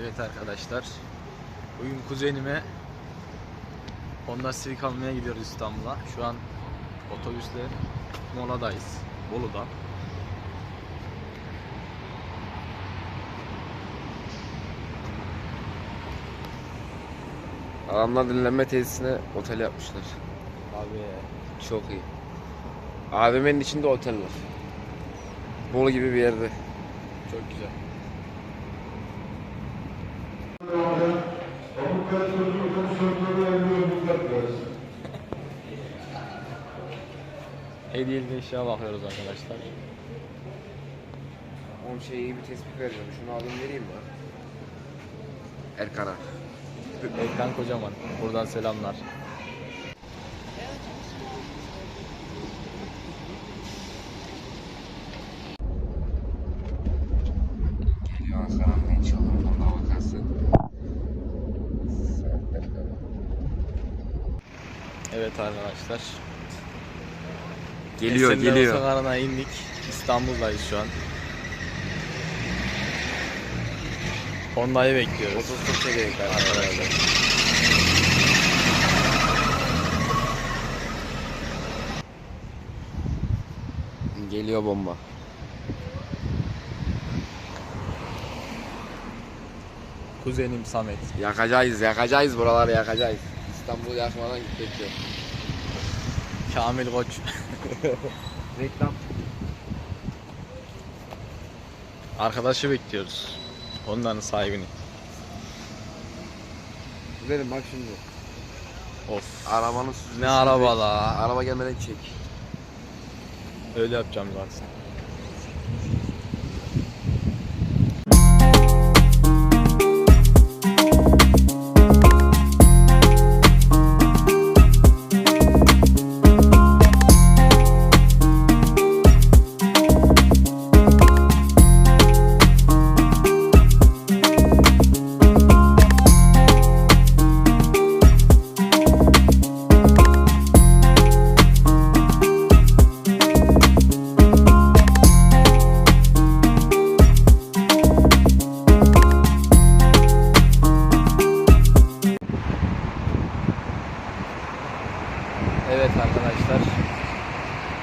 Evet arkadaşlar. Bugün kuzenime Honda Civic almaya gidiyoruz İstanbul'a. Şu an otobüsle moladayız. Bolu'da. Adamlar dinlenme tesisine otel yapmışlar. Abi Çok iyi. AVM'nin içinde otel var. Bolu gibi bir yerde. çok güzel. Hediyeli eşya bakıyoruz arkadaşlar. Onun şey iyi bir tespit vereceğim. Şunu alayım vereyim mi? Erkan'a. Erkan Kocaman. Buradan selamlar. Geliyor Ankara'nın en çalın Honda vakası. Evet arkadaşlar. Geliyor Esenler geliyor. Otogarı'na indik. İstanbul'dayız şu an. Honda'yı bekliyoruz. Otostop çekerek arkadaşlar. Geliyor bomba. Kuzenim Samet. Yakacağız yakacağız buraları yakacağız. İstanbul'u yakmadan bekliyor. Kamil Koç. Reklam. Arkadaşı bekliyoruz. Honda'nın sahibini. Verin bak şimdi. Of. Arabanın süzmesini Ne araba la. Araba gelmeden çek. Öyle yapacağım zaten.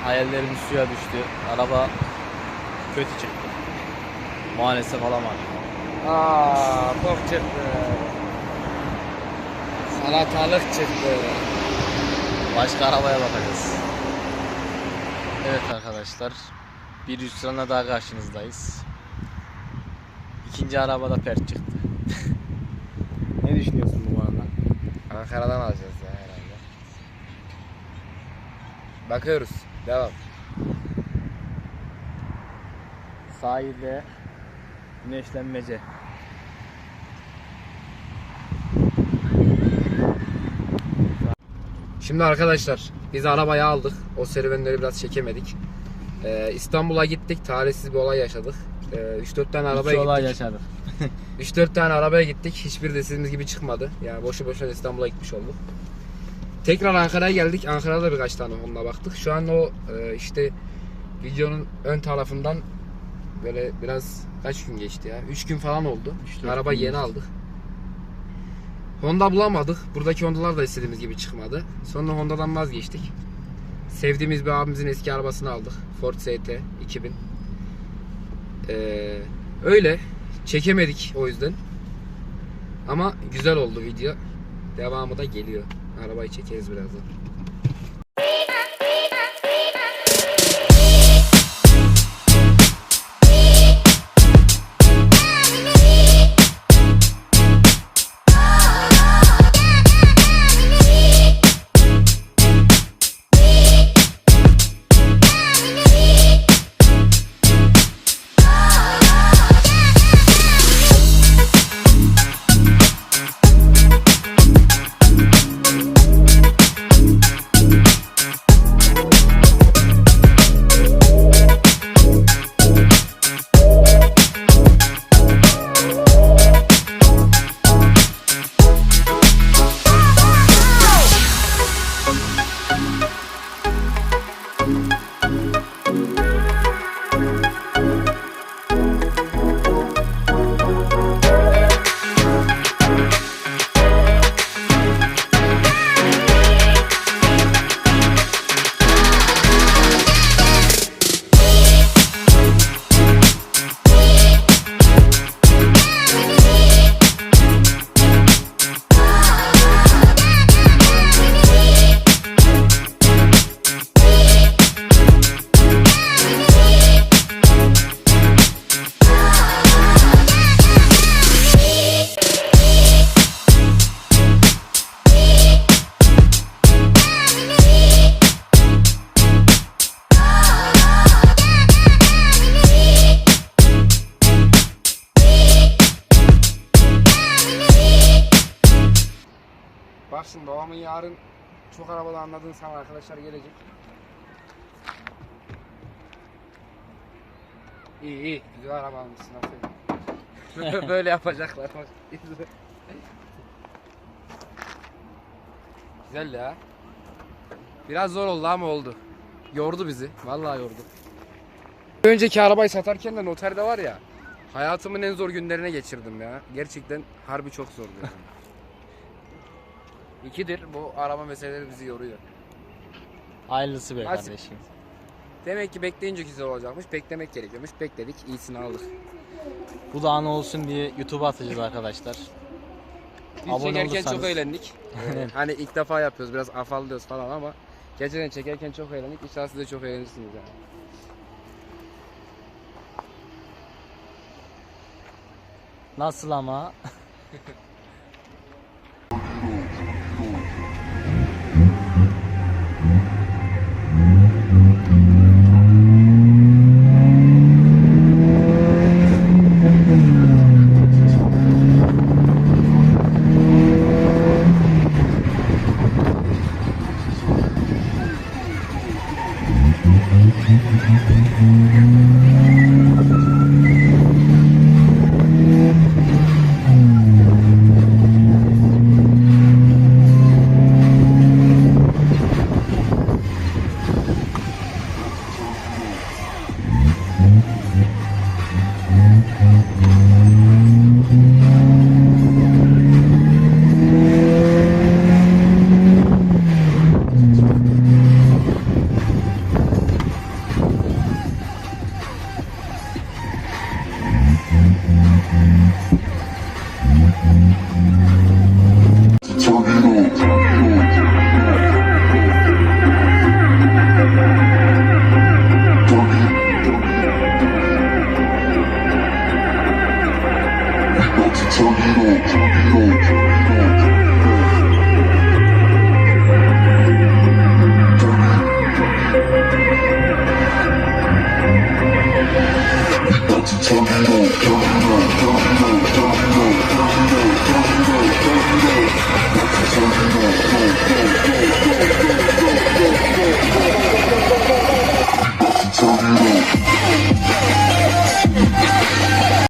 Hayallerimiz suya düştü. Araba kötü çıktı. Maalesef alamadım. Aa, top çıktı. Salatalık çıktı. Başka arabaya bakacağız. Evet arkadaşlar. Bir hüsranla daha karşınızdayız. İkinci arabada pert çıktı. ne düşünüyorsun bu arada? Ankara'dan alacağız ya herhalde. Bakıyoruz. Devam. Sahilde güneşlenmece. Şimdi arkadaşlar biz arabayı aldık. O serüvenleri biraz çekemedik. Ee, İstanbul'a gittik. Talihsiz bir olay yaşadık. Ee, 3-4 tane arabaya İki olay gittik. yaşadık. 3-4 tane arabaya gittik. Hiçbiri de istediğimiz gibi çıkmadı. Yani boşu boşuna İstanbul'a gitmiş olduk. Tekrar Ankara'ya geldik. Ankara'da birkaç tane onunla baktık. Şu an o e, işte videonun ön tarafından böyle biraz kaç gün geçti ya? 3 gün falan oldu. Araba yeni aldık. Honda bulamadık. Buradaki Honda'lar da istediğimiz gibi çıkmadı. Sonra Honda'dan vazgeçtik. Sevdiğimiz bir abimizin eski arabasını aldık. Ford ST 2000. Ee, öyle. Çekemedik o yüzden. Ama güzel oldu video. Devamı da geliyor. Arabayı çekeriz birazdan. Yarın çok arabada anladığın sana arkadaşlar gelecek. İyi iyi güzel araba almışsın aferin. Böyle yapacaklar bak. güzel ya. Biraz zor oldu ama oldu. Yordu bizi. Vallahi yordu. Önceki arabayı satarken de noterde var ya. Hayatımın en zor günlerine geçirdim ya. Gerçekten harbi çok zordu yani. İkidir bu araba meseleleri bizi yoruyor. Hayırlısı be Nasip. kardeşim. Demek ki bekleyince güzel olacakmış. Beklemek gerekiyormuş. Bekledik. iyisini aldık. Bu da anı olsun diye YouTube'a atacağız arkadaşlar. Biz Abone çekerken olursanız- çok eğlendik. Hani ilk defa yapıyoruz. Biraz afallıyoruz falan ama gerçekten çekerken çok eğlendik. İnşallah siz de çok eğlenirsiniz yani. Nasıl ama? Thank you. Turn it up, turn it up.